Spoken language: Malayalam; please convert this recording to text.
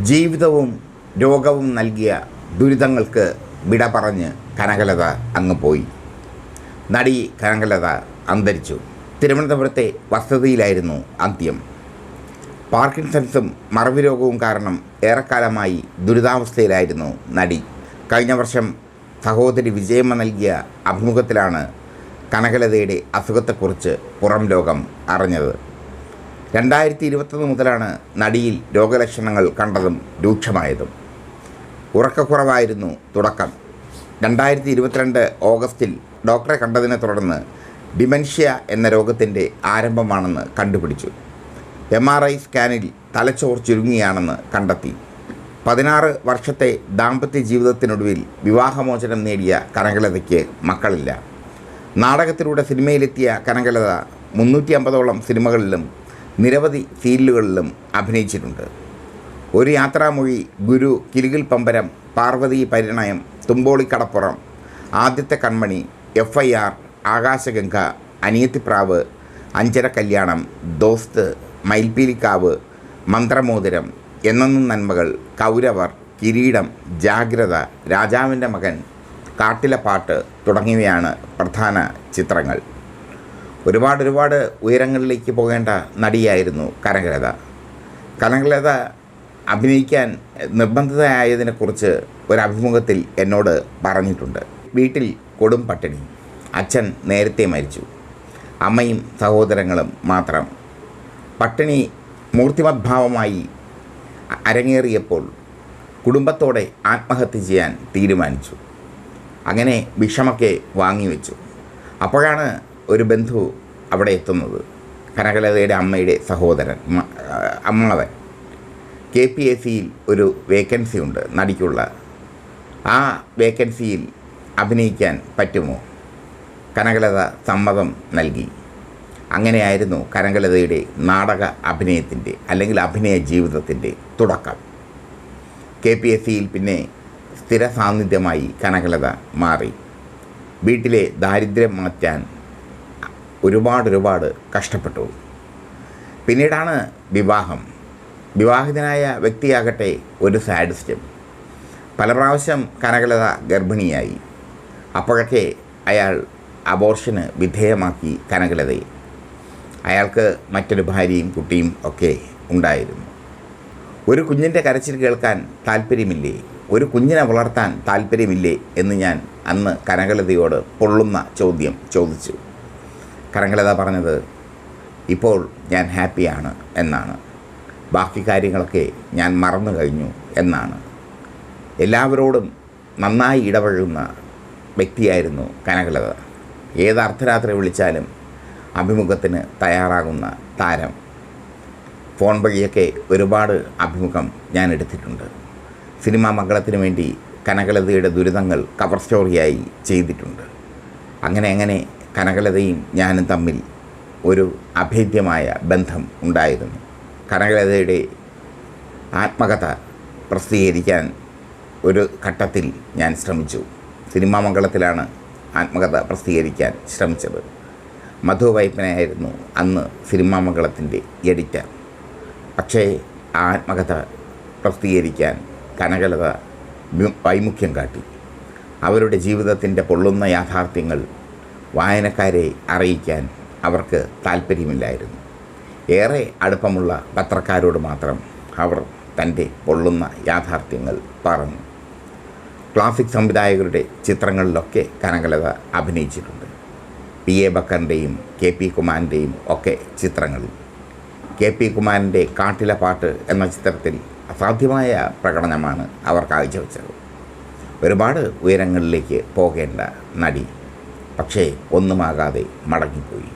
ജീവിതവും രോഗവും നൽകിയ ദുരിതങ്ങൾക്ക് വിട പറഞ്ഞ് കനകലത അങ്ങ് പോയി. നടി കനകലത അന്തരിച്ചു. തിരുവനന്തപുരത്തെ വസതിയിലായിരുന്നു അന്ത്യം. പാർക്കിൻസൺസും മറവി രോഗവും കാരണം ഏറെക്കാലമായി ദുരിതാവസ്ഥയിലായിരുന്നു നടി. കഴിഞ്ഞ വർഷം സഹോദരി വിജയമ്മ നൽകിയ അഭിമുഖത്തിലാണ് കനകലതയുടെ അസുഖത്തെക്കുറിച്ച് പുറം ലോകം അറിഞ്ഞത്. രണ്ടായിരത്തി ഇരുപത്തൊന്ന് മുതലാണ് നടിയിൽ രോഗലക്ഷണങ്ങൾ കണ്ടതും രൂക്ഷമായതും. ഉറക്കക്കുറവായിരുന്നു തുടക്കം. രണ്ടായിരത്തി ഇരുപത്തിരണ്ട് ഓഗസ്റ്റിൽ ഡോക്ടറെ കണ്ടതിനെ തുടർന്ന് ഡിമെൻഷ്യ എന്ന രോഗത്തിന്റെ ആരംഭമാണെന്ന് കണ്ടുപിടിച്ചു. എം ആർ ഐ സ്കാനിൽ തലച്ചോർ ചുരുങ്ങിയാണെന്ന് കണ്ടെത്തി. പതിനാറ് വർഷത്തെ ദാമ്പത്യ ജീവിതത്തിനൊടുവിൽ വിവാഹമോചനം നേടിയ കനകലതയ്ക്ക് മക്കളില്ല. നാടകത്തിലൂടെ സിനിമയിലെത്തിയ കനകലത മുന്നൂറ്റി അമ്പതോളം സിനിമകളിലും നിരവധി സീരിയലുകളിലും അഭിനയിച്ചിട്ടുണ്ട്. ഒരു യാത്രാമൊഴി ഗുരു കിലുകിൽ പമ്പരം Parvathi Parinayam Thumbolikadappuram Aadyathe Kanmani F I R Aakashaganga Aniyathipravu Anchara Kalyanam Dosth Mayilpeelikkavu മന്ത്രമോതിരം എന്നെന്നും നന്മകൾ കൗരവർ കിരീടം ജാഗ്രത രാജാവിന്റെ മകൻ കാട്ടിലെ പാട്ട് തുടങ്ങിയവയാണ് പ്രധാന ചിത്രങ്ങൾ. ഒരുപാട് ഒരുപാട് ഉയരങ്ങളിലേക്ക് പോകേണ്ട നടിയായിരുന്നു കനകലത. കനകലത അഭിനയിക്കാൻ നിർബന്ധിതയായതിനെക്കുറിച്ച് ഒരഭിമുഖത്തിൽ എന്നോട് പറഞ്ഞിട്ടുണ്ട്. വീട്ടിൽ കൊടും പട്ടിണി. അച്ഛൻ നേരത്തെ മരിച്ചു. അമ്മയും സഹോദരങ്ങളും മാത്രം. പട്ടിണി മൂർത്തിമദ്ഭാവമായി അരങ്ങേറിയപ്പോൾ കുടുംബത്തോടെ ആത്മഹത്യ ചെയ്യാൻ തീരുമാനിച്ചു. അങ്ങനെ വിഷമൊക്കെ വാങ്ങിവെച്ചു. അപ്പോഴാണ് ഒരു ബന്ധു അവിടെ എത്തുന്നത്. കനകലതയുടെ അമ്മയുടെ സഹോദരൻ അമ്മാവൻ കെ പി എസ് സിയിൽ ഒരു വേക്കൻസി ഉണ്ട് നടിക്കുള്ള. ആ വേക്കൻസിയിൽ അഭിനയിക്കാൻ പറ്റുമോ? കനകലത സമ്മതം നൽകി. അങ്ങനെയായിരുന്നു കനകലതയുടെ നാടക അഭിനയത്തിന്റെ അല്ലെങ്കിൽ അഭിനയ ജീവിതത്തിന്റെ തുടക്കം. കെ പി എസ് സിയിൽ പിന്നെ സ്ഥിര സാന്നിധ്യമായി കനകലത മാറി. വീട്ടിലെ ദാരിദ്ര്യം മാറ്റാൻ ഒരുപാട് ഒരുപാട് കഷ്ടപ്പെട്ടു. പിന്നീടാണ് വിവാഹം. വിവാഹിതനായ വ്യക്തിയാകട്ടെ ഒരു സാഡിസ്റ്റും. പല പ്രാവശ്യം കനകലത ഗർഭിണിയായി. അപ്പോഴൊക്കെ അയാൾ അബോർഷന് വിധേയമാക്കി കനകലതയെ അയാൾക്ക് മറ്റൊരു ഭാര്യയും കുട്ടിയും ഒക്കെ ഉണ്ടായിരുന്നു. ഒരു കുഞ്ഞിന്റെ കരച്ചിൽ കേൾക്കാൻ താല്പര്യമില്ലേ? ഒരു കുഞ്ഞിനെ വളർത്താൻ താല്പര്യമില്ലേ എന്ന് ഞാൻ അന്ന് കനകലതയോട് പൊള്ളുന്ന ചോദ്യം ചോദിച്ചു. കനകലത പറഞ്ഞത്? ഇപ്പോൾ ഞാൻ ഹാപ്പിയാണ് എന്നാണ്. ബാക്കി കാര്യങ്ങളൊക്കെ ഞാൻ മറന്നു കഴിഞ്ഞു എന്നാണ്. എല്ലാവരോടും നന്നായി ഇടപഴകുന്ന വ്യക്തിയായിരുന്നു കനകലത. ഏത് അർദ്ധരാത്രി വിളിച്ചാലും അഭിമുഖത്തിന് തയ്യാറാകുന്ന താരം. ഫോൺ വഴിയൊക്കെ ഒരുപാട് അഭിമുഖം ഞാൻ എടുത്തിട്ടുണ്ട്. സിനിമാ മംഗളത്തിന് വേണ്ടി കനകലതയുടെ ദുരിതങ്ങൾ കവർ സ്റ്റോറിയായി ചെയ്തിട്ടുണ്ട്. അങ്ങനെ അങ്ങനെ കനകലതയും ഞാനും തമ്മിൽ ഒരു അഭേദ്യമായ ബന്ധം ഉണ്ടായിരുന്നു. കനകലതയുടെ ആത്മകഥ പ്രസിദ്ധീകരിക്കാൻ ഒരു ഘട്ടത്തിൽ ഞാൻ ശ്രമിച്ചു. സിനിമാ മംഗളത്തിലാണ് ആത്മകഥ പ്രസിദ്ധീകരിക്കാൻ ശ്രമിച്ചത്. മധു വൈപ്പനായിരുന്നു അന്ന് സിനിമാ മംഗളത്തിന്റെ എഡിറ്റർ. പക്ഷേ ആ ആത്മകഥ പ്രസിദ്ധീകരിക്കാൻ കനകലത വൈമുഖ്യം കാട്ടി. അവരുടെ ജീവിതത്തിന്റെ പൊള്ളുന്ന യാഥാർത്ഥ്യങ്ങൾ വായനക്കാരെ അറിയിക്കാൻ അവർക്ക് താല്പര്യമില്ലായിരുന്നു ഏറെ അടുപ്പമുള്ള പത്രക്കാരോട് മാത്രം അവർ തന്റെ പൊള്ളുന്ന യാഥാർത്ഥ്യങ്ങൾ പറഞ്ഞു. ക്ലാസിക് സംവിധായകരുടെ ചിത്രങ്ങളിലൊക്കെ കനകലത അഭിനയിച്ചിട്ടുണ്ട്. പി എ ബക്കറിന്റെയും കെ പി കുമാറിന്റെയും ഒക്കെ ചിത്രങ്ങളിൽ. കെ പി കുമാറിന്റെ കാട്ടിലെ പാട്ട് എന്ന ചിത്രത്തിൽ അസാധ്യമായ പ്രകടനമാണ് അവർ കാഴ്ചവെച്ചത്. ഒരുപാട് ഉയരങ്ങളിലേക്ക് പോകേണ്ട നടി പക്ഷേ ഒന്നുമാകാതെ മടങ്ങിപ്പോയി.